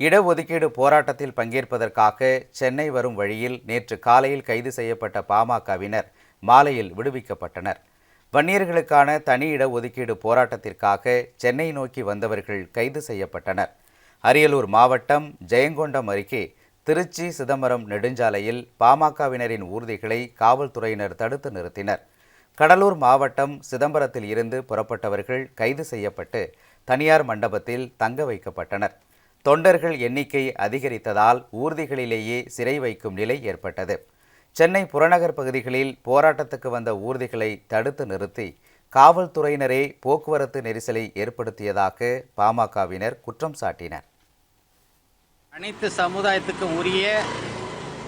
இடஒதுக்கீடு போராட்டத்தில் பங்கேற்பதற்காக சென்னை வரும் வழியில் நேற்று காலையில் கைது செய்யப்பட்ட பாமகவினர் மாலையில் விடுவிக்கப்பட்டனர். வன்னியர்களுக்கான தனி இடஒதுக்கீடு போராட்டத்திற்காக சென்னை நோக்கி வந்தவர்கள் கைது செய்யப்பட்டனர். அரியலூர் மாவட்டம் ஜெயங்கொண்டம் அருகே திருச்சி சிதம்பரம் நெடுஞ்சாலையில் பாமகவினரின் ஊர்திகளை காவல்துறையினர் தடுத்து நிறுத்தினர். கடலூர் மாவட்டம் சிதம்பரத்தில் இருந்து புறப்பட்டவர்கள் கைது செய்யப்பட்டு தனியார் மண்டபத்தில் தங்க வைக்கப்பட்டனர். தொண்டர்கள் எண்ணிக்கை அதிகரித்ததால் ஊர்திகளிலேயே சிறை வைக்கும் நிலை ஏற்பட்டது. சென்னை புறநகர் பகுதிகளில் போராட்டத்துக்கு வந்த ஊர்திகளை தடுத்து நிறுத்தி காவல்துறையினரே போக்குவரத்து நெரிசலை ஏற்படுத்தியதாக பாமகவினர் குற்றம் சாட்டினர். அனைத்து சமுதாயத்துக்கும் உரிய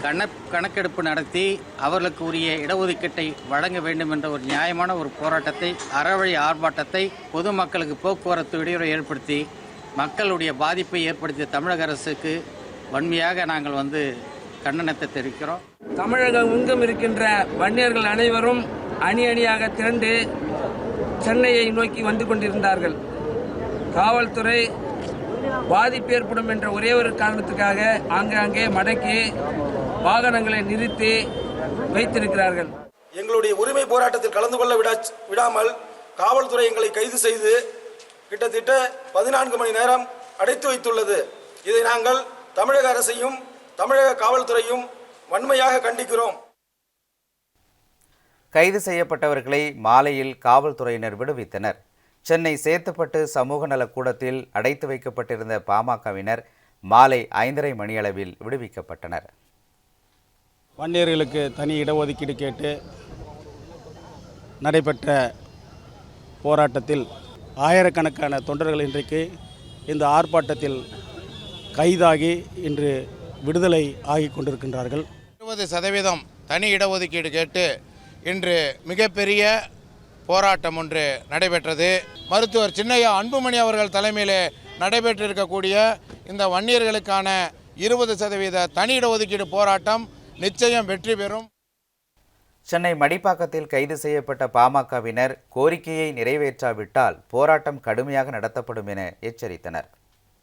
கண கணக்கெடுப்பு நடத்தி அவர்களுக்கு உரிய இடஒதுக்கீட்டை வழங்க வேண்டும் என்ற ஒரு நியாயமான ஒரு போராட்டத்தை அறவழி ஆர்ப்பாட்டத்தை பொதுமக்களுக்கு போக்குவரத்து இடையூறு ஏற்படுத்தி மக்களுடைய பாதிப்பை ஏற்படுத்திய தமிழக அரசுக்கு வன்மையாக நாங்கள் வந்து கண்டனத்தை தெரிவிக்கிறோம். தமிழகம் எங்கும் இருக்கின்ற வன்னியர்கள் அனைவரும் அணி அணியாக திரண்டு சென்னையை நோக்கி வந்து கொண்டிருந்தார்கள். காவல்துறை பாதிப்பு ஏற்படும் என்ற ஒரே ஒரு காரணத்துக்காக ஆங்காங்கே மடக்கி வாகனங்களை நிறுத்தி வைத்திருக்கிறார்கள். எங்களுடைய உரிமை போராட்டத்தில் கலந்து கொள்ள விடா விடாமல் காவல்துறை எங்களை கைது செய்து கிட்டத்தட்ட பதினான்கு மணி நேரம் அடைத்து வைத்துள்ளது. இதை நாங்கள் தமிழக அரசையும் தமிழக காவல்துறையும் வன்மையாக கண்டிக்கிறோம். கைது செய்யப்பட்டவர்களை மாலையில் காவல்துறையினர் விடுவித்தனர். சென்னை சேத்துப்பட்டு சமூக நலக் கூடத்தில் அடைத்து வைக்கப்பட்டிருந்த பாமகவினர் மாலை ஐந்தரை மணியளவில் விடுவிக்கப்பட்டனர். வன்னியர்களுக்கு தனி இடஒதுக்கீடு கேட்டு நடைபெற்ற போராட்டத்தில் ஆயிரக்கணக்கான தொண்டர்கள் இன்றைக்கு இந்த ஆர்ப்பாட்டத்தில் கைதாகி இன்று விடுதலை ஆகி கொண்டிருக்கின்றார்கள். இருபது சதவீதம் தனி இடஒதுக்கீடு கேட்டு இன்று மிகப்பெரிய போராட்டம் ஒன்று நடைபெற்றது. மருத்துவர் சின்னையா அன்புமணி அவர்கள் தலைமையில் நடைபெற்றிருக்கக்கூடிய இந்த வன்னியர்களுக்கான இருபது சதவீத தனி இடஒதுக்கீடு போராட்டம் நிச்சயம் வெற்றி பெறும். சென்னை மடிப்பாக்கத்தில் கைது செய்யப்பட்ட பாமகவினர் கோரிக்கையை நிறைவேற்றாவிட்டால் போராட்டம் கடுமையாக நடத்தப்படும் என எச்சரித்தனர்.